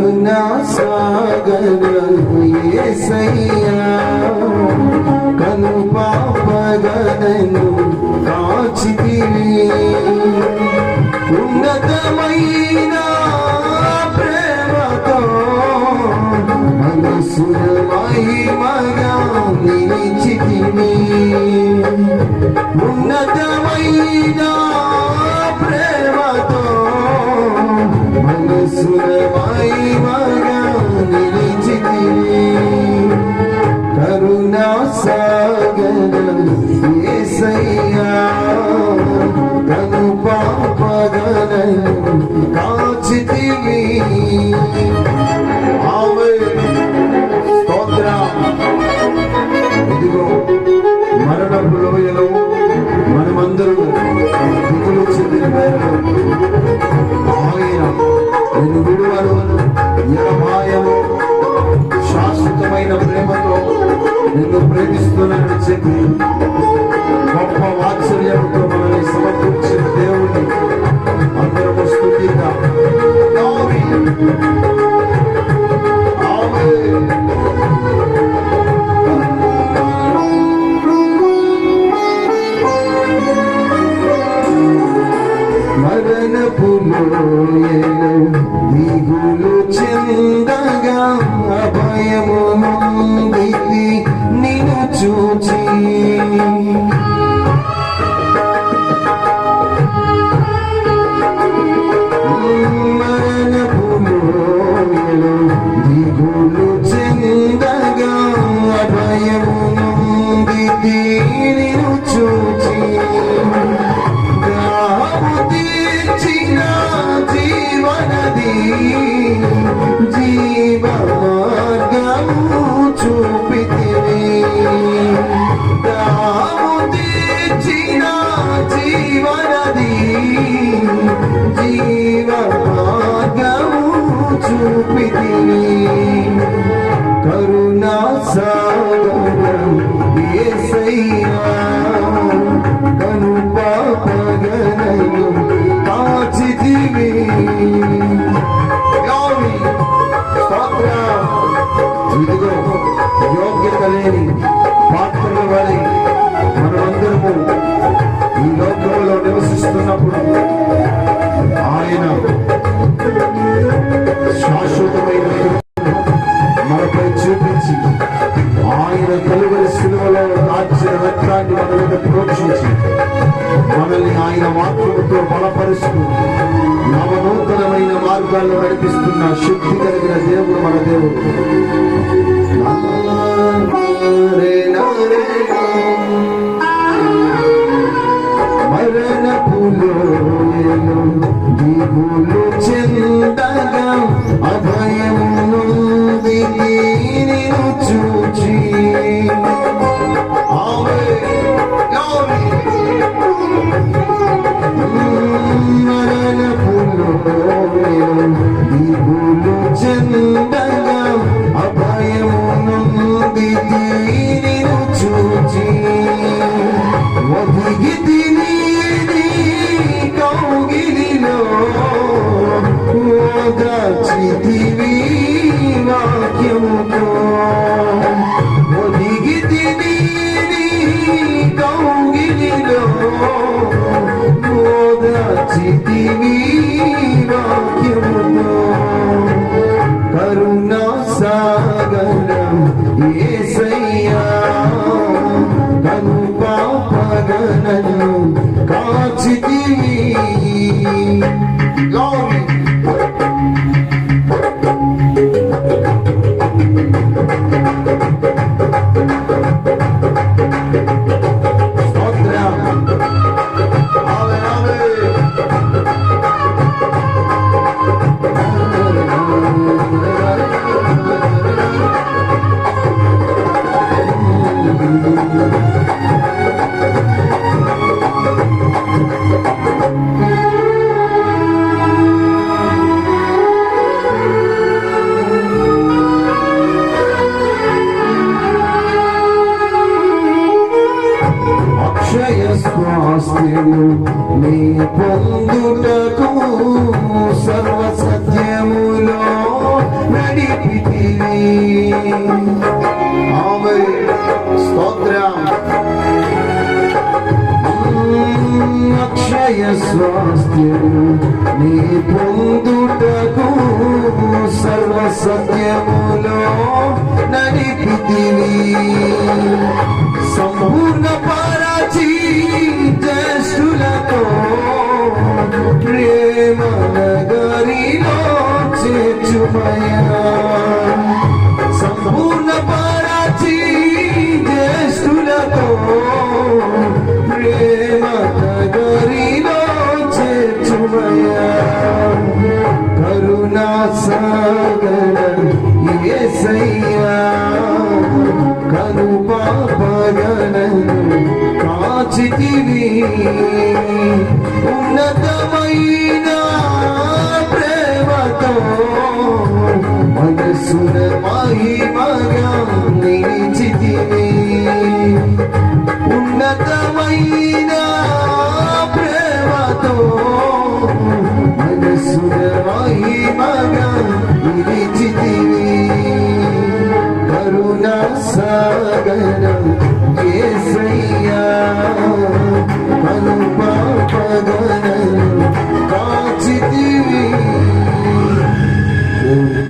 கருணா சாகரன் ஏசையா கனு பாபகனு காச்சிதிவி உன்னதமைனா time తప్పులోయను దిగులు చెందగా చూచి ప్రోక్షించి మనల్ని ఆయన వాక్యంతో బలపరుస్తూ నవనూతనమైన మార్గాల్లో నడిపిస్తున్న శక్తి కలిగిన దేవుడు మన దేవుడు. సత్యము నీ పొందుటకు సర్వ సత్యములో నడిపితివి. సంపూర్ణ యేసయ్యా కను కాచితివి ఉన్నతమైన ప్రేమతో మనసున మహిమ sabedam